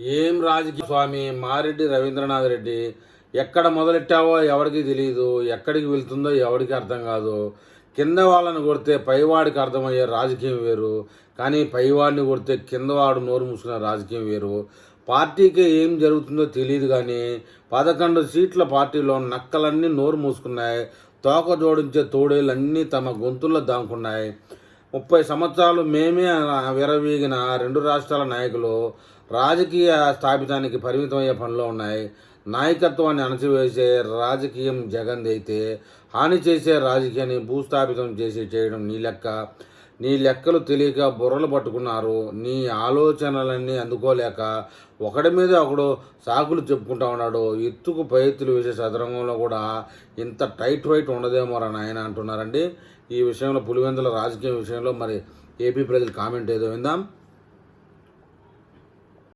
ఏం రాజకీయ స్వామి మారెడ్డి రవీంద్రనాథ్ రెడ్డి ఎక్కడ మొదలెట్టావో ఎవరికి తెలియదు ఎక్కడికి వెళ్తుందో ఎవరికి అర్థం కాదు. కింద వాళ్ళని కొడితే పైవాడికి అర్థమయ్యే రాజకీయం వేరు కానీ పైవాడిని కొడితే కిందవాడు నోరు మూసుకున్న రాజకీయం వేరు. పార్టీకి ఏం జరుగుతుందో తెలియదు కానీ పదకొండు సీట్ల పార్టీలో నక్కలన్నీ నోరు మూసుకున్నాయి తోక జోడించే తోడేళ్ళన్నీ తమ గొంతుల్లో దాముకున్నాయి. ముప్పై సంవత్సరాలు మేమే విరవీగిన రెండు రాష్ట్రాల నాయకులు రాజకీయ స్థాపితానికి పరిమితమయ్యే పనిలో ఉన్నాయి. నాయకత్వాన్ని అణచివేసే రాజకీయం జగన్ అయితే హాని చేసే రాజకీయాన్ని భూస్థాపితం చేసి చేయడం నీ లెక్క. నీ లెక్కలు తెలియక బుర్రలు పట్టుకున్నారు. నీ ఆలోచనలన్నీ అందుకోలేక ఒకడి మీద ఒకడు సాకులు చెప్పుకుంటా ఉన్నాడు. ఎత్తుకు పై ఎత్తులు వేసే చదరంగంలో కూడా ఇంత టైట్ వైట్ ఉండదేమోరా నాయన అంటున్నారండి. ఈ విషయంలో పులివెందుల రాజకీయ విషయంలో మరి ఏపీ ప్రజలు కామెంట్ ఏదో విందాం.